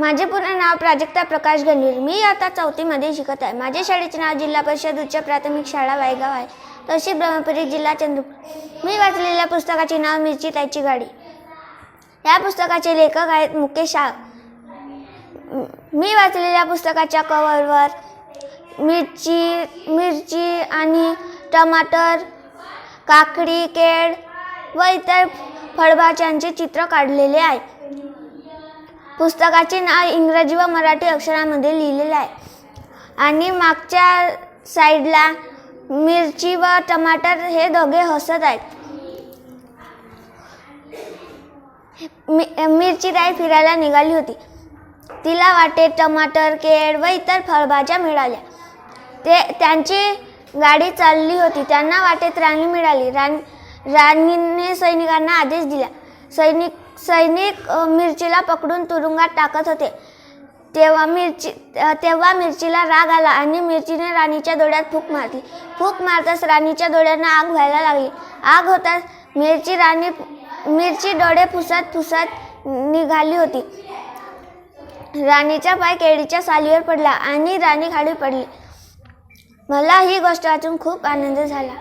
माझे पूर्ण नाव प्राजक्ता प्रकाश गणवीर. मी आता चौथीमध्ये शिकत आहे. माझ्या शाळेचे नाव जिल्हा परिषद उच्च प्राथमिक शाळा वायगाव आहे. तशी ब्रह्मपुरी जिल्हा चंद्रपूर मी वाचलेल्या पुस्तकाचे नाव मिरची ताईची गाडी. या पुस्तकाचे लेखक आहेत मुकेश शाह. मी वाचलेल्या पुस्तकाच्या कवरवर मिरची मिरची आणि टमाटर काकडी केळ व इतर फळभाज्यांचे चित्र काढलेले आहे. पुस्तकाचे नाव इंग्रजी व मराठी अक्षरामध्ये लिहिलेले आहे. आणि मागच्या साईडला मिरची व टमाटर हे दोघे हसत आहेत. मि मिरची ताई फिरायला निघाली होती. तिला वाटेत टमाटर केळ व इतर फळभाज्या मिळाल्या. ते त्यांची गाडी चालली होती. त्यांना वाटेत राणी मिळाली. राणी राणीने सैनिकांना आदेश दिला. सैनिक सैनिक मिरचीला पकडून तुरुंगात टाकत होते. तेव्हा मिरची तेव्हा मिरचीला राग आला आणि मिरचीने राणीच्या डोळ्यात फूक मारली. फूक मारताच राणीच्या डोळ्यांना आग व्हायला लागली. आग होताच मिरची राणी मिरची डोळे फुसत फुसत निघाली होती. राणीचा पाय केळीच्या सालीवर पडला आणि राणी खाली पडली. मला ही गोष्ट वाचून खूप आनंद झाला.